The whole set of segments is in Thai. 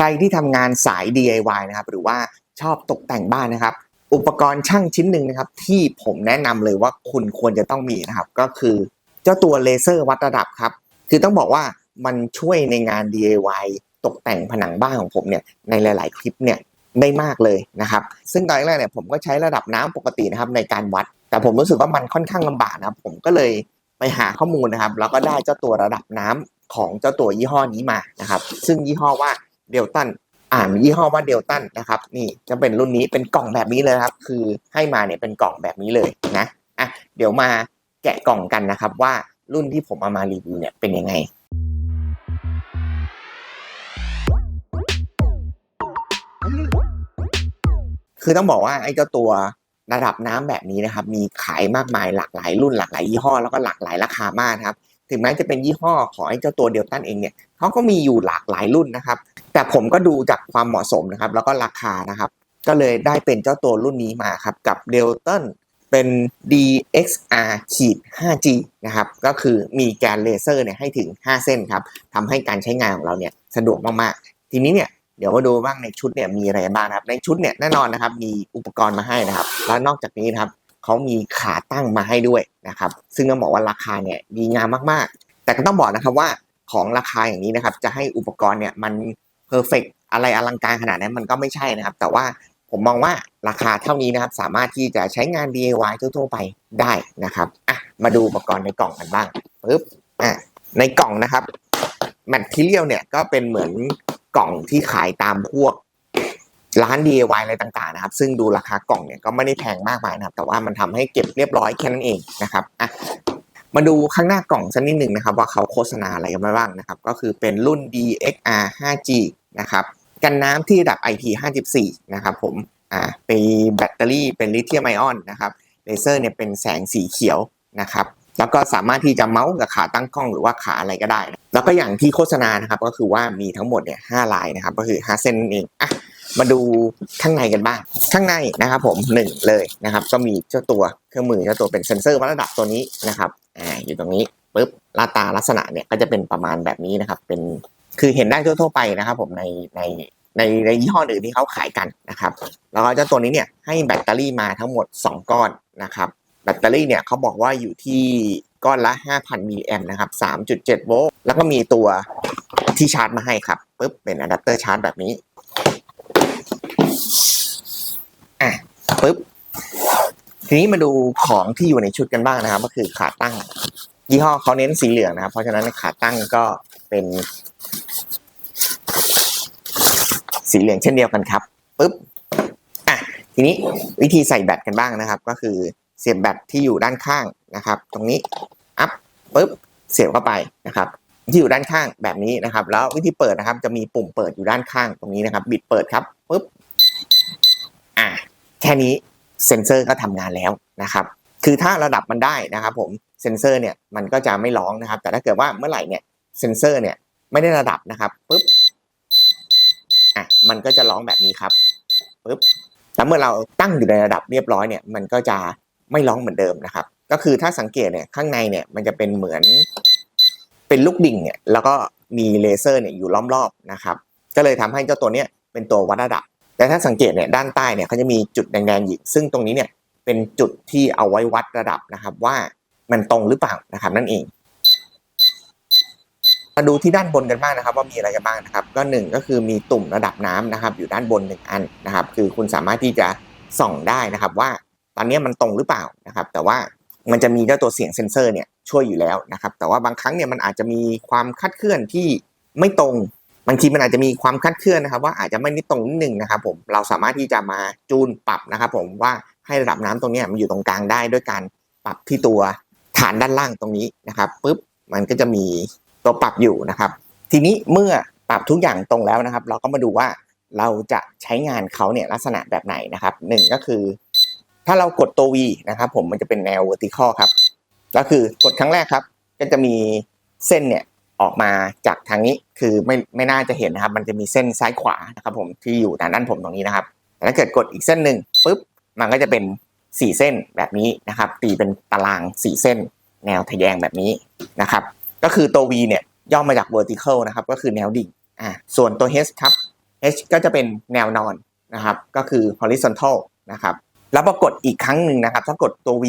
ใครที่ทำงานสาย DIY นะครับหรือว่าชอบตกแต่งบ้านนะครับ อุปกรณ์ช่างชิ้นหนึ่งนะครับที่ผมแนะนำเลยว่าคุณควรจะต้องมีนะครับ ก็คือเจ้าตัวเลเซอร์วัดระดับครับ คือต้องบอกว่ามันช่วยในงาน DIY ตกแต่งผนังบ้านของผมเนี่ยในหลาย ๆ คลิปเนี่ยได้มากเลยนะครับ ซึ่งตอนแรกเนี่ยผมก็ใช้ระดับน้ำปกตินะครับในการวัด แต่ผมรู้สึกว่ามันค่อนข้างลำบากนะครับ ผมก็เลยไปหาข้อมูลนะครับ แล้วก็ได้เจ้าตัวระดับน้ำของเจ้าตัวยี่ห้อนี้มานะครับ ซึ่งยี่ห้อว่า เดลตันอ่านยี่ห้อว่าเดลตันนะครับนี่จะเป็นรุ่นนี้เป็นกล่องแบบนี้เลยครับ คือให้มาเนี่ยเป็นกล่องแบบนี้เลยนะอะเดี๋ยวมาแกะกล่องกันนะครับว่ารุ่นที่ผมเอามารีวิวเนี่ยเป็นยังไงคือต้องบอกว่าไอ้เจ้าตัวระดับน้ำแบบนี้นะครับ มีขายมากมายหลากหลายรุ่นหลากหลายยี่ห้อแล้วก็หลากหลายราคามากครับ ถึงแม้จะเป็นยี่ห้อของไอ้เจ้าตัวเดลตันเองเนี่ยเขาก็มีอยู่หลากหลายรุ่นนะครับ แต่ผมก็ดูจากความเหมาะสมนะครับ แล้วก็ราคานะครับ ก็เลยได้เป็นเจ้าตัวรุ่นนี้มาครับ กับเดลตันเป็น DXR ขีด 5G นะครับ ก็คือมีแกนเลเซอร์เนี่ยให้ถึง 5 เส้นครับทำให้การใช้งานของเราเนี่ยสะดวกมากๆ ทีนี้เนี่ยเดี๋ยวมาดูบ้างในชุดเนี่ยมีอะไรบ้างครับ ในชุดเนี่ยแน่นอนนะครับ มีอุปกรณ์มาให้นะครับ แล้วนอกจากนี้นะครับเขามีขาตั้งมาให้ด้วยนะครับ ซึ่งต้องบอกว่าราคาเนี่ยดีงามมากๆ แต่ก็ต้องบอกนะครับว่าของราคาอย่างนี้นะครับ จะให้อุปกรณ์เนี่ยมัน เพอร์เฟกอะไรอลังการขนาดนั้นมันก็ไม่ใช่นะครับ แต่ว่าผมมองว่าราคาเท่านี้นะครับ สามารถที่จะใช้งาน DIY ทั่วๆไปได้นะครับอะมาดูอุปกรณ์ในกล่องกันบ้างปึ๊บอะในกล่องนะครับแมทเทียลเนี่ยก็เป็นเหมือนกล่องที่ขายตามพวกร้าน DIY อะไรต่างๆนะครับ ซึ่งดูราคากล่องเนี่ยก็ไม่ได้แพงมากมายนะครับ แต่ว่ามันทำให้เก็บเรียบร้อยแค่นั้นเองนะครับอะมาดูข้างหน้ากล่องสักนิดหนึ่งนะครับ ว่าเขาโฆษณาอะไรกันบ้างนะครับ ก็คือเป็นรุ่น DXR 5G นะครับกันน้ำที่ระดับ IP54 นะครับผมอ่าเป็นแบตเตอรี่เป็นลิเธียมไอออนนะครับเลเซอร์เนี่ยเป็นแสงสีเขียวนะครับแล้วก็สามารถที่จะเมาส์กับขาตั้งกล้องหรือว่าขาอะไรก็ได้ แล้วก็อย่างที่โฆษณานะครับก็คือว่ามีทั้งหมดเนี่ยห้าลายนะครับก็คือห้าเส้นนั่นเองอะมาดูข้างในกันบ้าง ข้างในนะครับผมหนึ่งเลยนะครับก็มีเจ้าตัวเครื่องมือเจ้าตัวเป็นเซ็นเซอร์วัดระดับตัวนี้นะครับอ่าอยู่ตรงนี้ปุ๊บหน้าตาลักษณะเนี่ยก็จะเป็นประมาณแบบนี้นะครับเป็น คือเห็นได้ทั่ว ๆ ไปนะครับ ผมในในในในยี่ห้ออื่นที่เขาขายกันนะครับ แล้วก็เจ้าตัวนี้เนี่ยให้แบตเตอรี่มาทั้งหมด 2 ก้อนนะครับ แบตเตอรี่เนี่ยเขาบอกว่าอยู่ที่ก้อนละ 5,000มิลลิแอมนะครับ 3.7 โวลต์ แล้วก็มีตัวที่ชาร์จมาให้ครับปึ๊บเป็นอะแดปเตอร์ชาร์จแบบนี้ อะปึ๊บ ทีนี้มาดูของที่อยู่ในชุดกันบ้างนะครับ ก็คือขาตั้ง ยี่ห้อเขาเน้นสีเหลืองนะครับ เพราะฉะนั้นขาตั้งก็เป็น สีเหลืองเช่นเดียวกันครับปึ๊บอะทีนี้วิธีใส่แบตกันบ้างนะครับ ก็คือเสียบแบตที่อยู่ด้านข้างนะครับ ตรงนี้อัพปุ๊บเสียบเข้าไปนะครับที่อยู่ด้านข้างแบบนี้นะครับ แล้ววิธีเปิดนะครับ จะมีปุ่มเปิดอยู่ด้านข้างตรงนี้นะครับ บิดเปิดครับปุ๊บอะแค่นี้เซ็นเซอร์ก็ทำงานแล้วนะครับ คือถ้าระดับมันได้นะครับผมเซ็นเซอร์เนี่ยมันก็จะไม่ร้องนะครับ แต่ถ้าเกิดว่าเมื่อไหร่เนี่ยเซ็นเซอร์เนี่ยไม่ได้ระดับนะครับปุ๊บอะมันก็จะร้องแบบนี้ครับปุ๊บแล้วเมื่อเราตั้งอยู่ในระดับเรียบร้อยเนี่ยมันก็จะไม่ร้องเหมือนเดิมนะครับ ก็คือถ้าสังเกตเนี่ยข้างในเนี่ยมันจะเป็นเหมือนเป็นลูกดิ่งเนี่ยแล้วก็มีเลเซอร์เนี่ยอยู่ล้อมรอบนะครับ ก็เลยทำให้เจ้าตัวเนี้ยเป็นตัววัดระดับ แต่ถ้าสังเกตเนี่ยด้านใต้เนี่ยเขาจะมีจุดแดงๆอยู่ซึ่งตรงนี้เนี่ย เป็นจุดที่เอาไว้วัดระดับนะครับ ว่ามันตรงหรือเปล่านะครับนั่นเอง มาดูที่ด้านบนกันบ้างนะครับ ว่ามีอะไรกันบ้างนะครับ ก็หนึ่งก็คือมีตุ่มระดับน้ำนะครับ อยู่ด้านบนหนึ่งอันนะครับ คือคุณสามารถที่จะส่องได้นะครับ ว่าตอนนี้มันตรงหรือเปล่านะครับ แต่ว่ามันจะมีเจ้าตัวเสียงเซ็นเซอร์เนี่ยช่วยอยู่แล้วนะครับ แต่ว่าบางครั้งเนี่ยมันอาจจะมีความคาดเคลื่อนที่ไม่ตรงบางทีมันอาจจะมีความคาดเคลื่อนนะครับ ว่าอาจจะไม่ได้ตรงนิดนึงนะครับ ผมเราสามารถที่จะมาจูนปรับนะครับ ผมว่า ให้ระดับน้ำตรงนี้มันอยู่ตรงกลางได้ด้วยการปรับที่ตัวฐานด้านล่างตรงนี้นะครับปุ๊บมันก็จะมีตัวปรับอยู่นะครับ ทีนี้เมื่อปรับทุกอย่างตรงแล้วนะครับ เราก็มาดูว่าเราจะใช้งานเขาเนี่ยลักษณะแบบไหนนะครับหนึ่งก็คือ ถ้าเรากดตัว V นะครับผมมันจะเป็นแนว vertical ครับ ก็คือกดครั้งแรกครับ ก็จะมีเส้นเนี่ยออกมาจากทางนี้คือไม่ไม่น่าจะเห็นนะครับ มันจะมีเส้นซ้ายขวานะครับ ผมที่อยู่ทางด้านผมตรงนี้นะครับแต่ถ้าเกิดกดอีกเส้นหนึ่งปุ๊บ มันก็จะเป็นสี่เส้นแบบนี้นะครับ ตีเป็นตารางสี่เส้น แนวทะแยงแบบนี้นะครับ ก็คือตัว V เนี่ยย่อมาจาก vertical นะครับ ก็คือแนวดิ่งอ่าส่วนตัว H ครับ H ก็จะเป็นแนวนอนนะครับ ก็คือ horizontal นะครับ แล้วพอกดอีกครั้งหนึ่งนะครับ ถ้ากดตัว V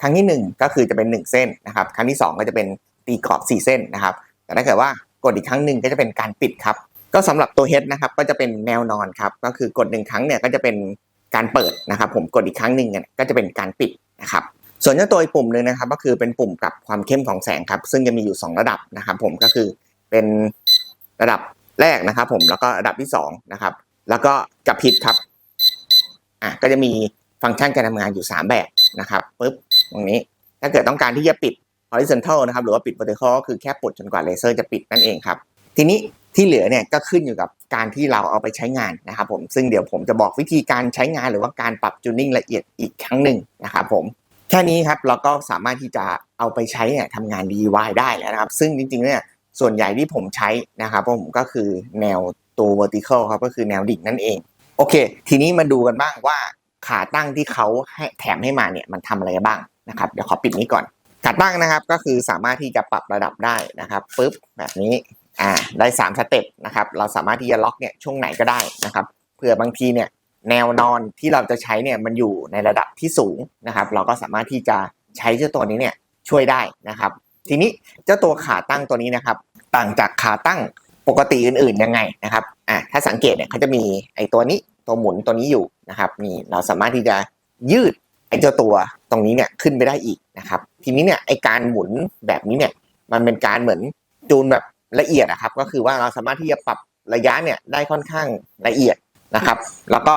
ครั้งที่ 1 ก็คือจะเป็น 1 เส้นนะครับ ครั้งที่ 2 ก็จะเป็นตีกรอบ 4 เส้นนะครับ แต่ถ้าเกิดว่ากดอีกครั้งหนึ่งก็จะเป็นการปิดครับ ก็สำหรับตัว H นะครับ ก็จะเป็นแนวนอนครับ ก็คือกดหนึ่งครั้งเนี่ยก็จะเป็น การเปิดนะครับ ผมกดอีกครั้งหนึ่งก็จะเป็นการปิดนะครับส่วนเจ้าตัวอีกปุ่มหนึ่งนะครับ ก็คือเป็นปุ่มปรับความเข้มของแสงครับ ซึ่งจะมีอยู่ 2 ระดับนะครับ ผมก็คือเป็นระดับแรกนะครับ ผมแล้วก็ระดับที่2นะครับแล้วก็กับพริบครับอะก็จะมีฟังก์ชันการทำงานอยู่ 3 แบบนะครับปึ๊บตรงนี้ถ้าเกิดต้องการที่จะปิด horizontal นะครับหรือว่าปิด vertical ก็คือแค่ปลดจนกว่าเลเซอร์จะปิดนั่นเองครับ ทีนี้ ที่เหลือเนี่ยก็ขึ้นอยู่กับการที่เราเอาไปใช้งานนะครับผมซึ่งเดี๋ยวผมจะบอกวิธีการใช้งานหรือว่าการปรับจูนนิ่งละเอียดอีกครั้งหนึ่งนะครับผมแค่นี้ครับเราก็สามารถที่จะเอาไปใช้เนี่ยทำงาน DIY ได้แล้วนะครับ ซึ่งจริงๆเนี่ยส่วนใหญ่ที่ผมใช้นะครับผมก็คือแนวตัว vertical ครับก็คือแนวดิ่งนั่นเอง โอเค ทีนี้มาดูกันบ้างว่าขาตั้งที่เขาให้แถมให้มาเนี่ยมันทำอะไรบ้างนะครับเดี๋ยวขอปิดนี้ก่อนขาตั้งนะครับก็คือสามารถที่จะปรับระดับได้นะครับปุ๊บแบบนี้ อ่าได้3สเต็ปนะครับเราสามารถที่จะล็อกเนี่ยช่วงไหนก็ได้นะครับเผื่อบางทีเนี่ยแนวนอนที่เราจะใช้เนี่ยมันอยู่ในระดับที่สูงนะครับ เราก็สามารถที่จะใช้เจ้าตัวนี้เนี่ยช่วยได้นะครับ ทีนี้เจ้าตัวขาตั้งตัวนี้นะครับ ต่างจากขาตั้งปกติอื่นๆยังไงนะครับอ่าถ้าสังเกตเนี่ยเขาจะมีไอ้ตัวนี้ตัวหมุนตัวนี้อยู่นะครับนี่เราสามารถที่จะยืดไอ้เจ้าตัวตรงนี้เนี่ยขึ้นไปได้อีกนะครับ ทีนี้เนี่ยไอ้การหมุนแบบนี้เนี่ยมันเป็นการเหมือนจูนแบบ ละเอียดนะครับ ก็คือว่าเราสามารถที่จะปรับระยะเนี่ยได้ค่อนข้างละเอียดนะครับ แล้วก็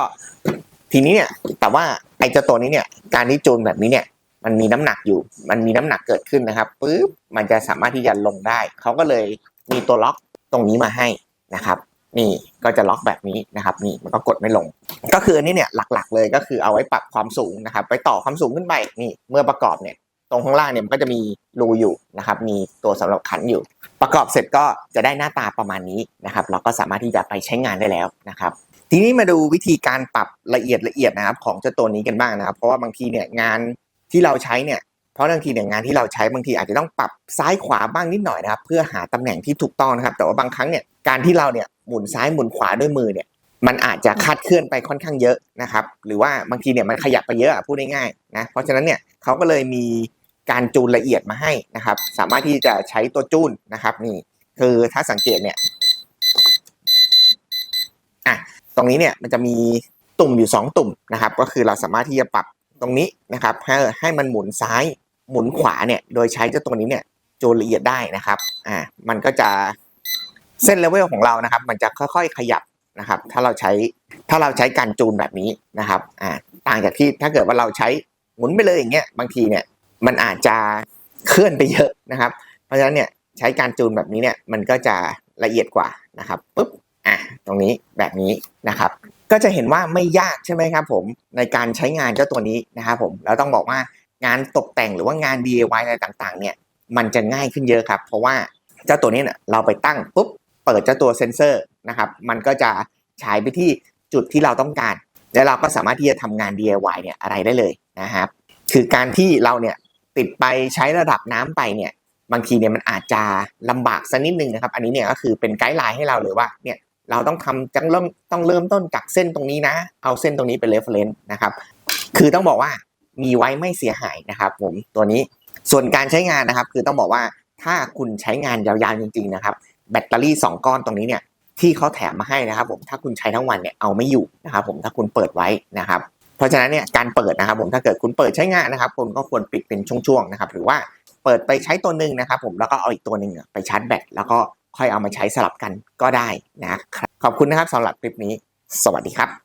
ทีนี้เนี่ยแต่ว่าไอ้เจ้าตัวนี้เนี่ยการที่จูนแบบนี้เนี่ยมันมีน้ำหนักอยู่ มันมีน้ำหนักเกิดขึ้นนะครับปุ๊บมันจะสามารถที่จะลงได้เขาก็เลยมีตัวล็อกตรงนี้มาให้นะครับ นี่ก็จะล็อกแบบนี้นะครับนี่มันก็กดไม่ลง ก็คืออันนี้เนี่ยหลักๆเลยก็คือเอาไว้ปรับความสูงนะครับ ไปต่อความสูงขึ้นไปนี่เมื่อประกอบเนี่ย รงข้างล่างเนี่ยมันก็จะมีรูอยู่นะครับ มีตัวสำหรับขันอยู่ ประกอบเสร็จก็จะได้หน้าตาประมาณนี้นะครับ เราก็สามารถที่จะไปใช้งานได้แล้วนะครับ ทีนี้มาดูวิธีการปรับละเอียดละเอียดนะครับ ของเจ้าตัวนี้กันบ้างนะครับ เพราะว่าบางทีเนี่ยงานที่เราใช้เนี่ยเพราะบางทีเนี่ยงานที่เราใช้บางทีอาจจะต้องปรับซ้ายขวาบ้างนิดหน่อยนะครับ เพื่อหาตำแหน่งที่ถูกต้องนะครับ แต่ว่าบางครั้งเนี่ยการที่เราเนี่ยหมุนซ้ายหมุนขวาด้วยมือเนี่ยมันอาจจะคาดเคลื่อนไปค่อนข้างเยอะนะครับ หรือว่าบางทีเนี่ยมันขยับไปเยอะอะพูดง่ายๆนะเพราะฉะนั้นเนี่ยเขาก็เลยมี การจูนละเอียดมาให้นะครับ สามารถที่จะใช้ตัวจูนนะครับนี่คือถ้าสังเกตเนี่ยอะตรงนี้เนี่ยมันจะมีตุ่มอยู่ 2 ตุ่มนะครับ ก็คือเราสามารถที่จะปรับตรงนี้นะครับให้ให้มันหมุนซ้ายหมุนขวาเนี่ยโดยใช้เจ้าตัวนี้เนี่ยจูนละเอียดได้นะครับอ่ามันก็จะเส้นเลเวลของเรานะครับ มันจะค่อยๆขยับนะครับ ถ้าเราใช้ถ้าเราใช้การจูนแบบนี้นะครับอ่าต่างจากที่ถ้าเกิดว่าเราใช้หมุนไปเลยอย่างเงี้ยบางทีเนี่ย มันอาจจะเคลื่อนไปเยอะนะครับ เพราะฉะนั้นเนี่ยใช้การจูนแบบนี้เนี่ยมันก็จะละเอียดกว่านะครับปุ๊บอะตรงนี้แบบนี้นะครับ ก็จะเห็นว่าไม่ยากใช่ไหมครับผมในการใช้งานเจ้าตัวนี้นะครับผมแล้วต้องบอกว่างานตกแต่งหรือว่างาน DIY อะไรต่างๆ เนี่ยมันจะง่ายขึ้นเยอะครับ เพราะว่าเจ้าตัวนี้เนี่ยเราไปตั้งปุ๊บเปิดเจ้าตัวเซนเซอร์นะครับ มันก็จะฉายไปที่จุดที่เราต้องการ แล้วเราก็สามารถที่จะทำงาน DIY เนี่ยอะไรได้เลยนะครับ คือการที่เราเนี่ย ติดไปใช้ระดับน้ำไปเนี่ยบางทีเนี่ยมันอาจจะลำบากสักนิดนึงนะครับ อันนี้เนี่ยก็คือเป็นไกด์ไลน์ให้เราเลยว่าเนี่ยเราต้องทำจังเริ่มต้องเริ่มต้นจากเส้นตรงนี้นะ เอาเส้นตรงนี้เป็น reference นะครับ คือต้องบอกว่ามีไว้ไม่เสียหายนะครับ ผมตัวนี้ส่วนการใช้งานนะครับ คือต้องบอกว่าถ้าคุณใช้งานยาวๆจริงๆนะครับ แบตเตอรี่ 2 ก้อนตรงนี้เนี่ยที่เขาแถมมาให้นะครับ ผมถ้าคุณใช้ทั้งวันเนี่ยเอาไม่อยู่นะครับ ผมถ้าคุณเปิดไว้นะครับ เพราะฉะนั้นเนี่ยการเปิดนะครับผมถ้าเกิดคุณเปิดใช้งานนะครับคุณก็ควรปิดเป็นช่วงๆนะครับหรือว่าเปิดไปใช้ตัวหนึ่งนะครับผมแล้วก็เอาอีกตัวหนึ่งไปชาร์จแบตแล้วก็ค่อยเอามาใช้สลับกันก็ได้นะครับขอบคุณนะครับสำหรับคลิปนี้ สวัสดีครับ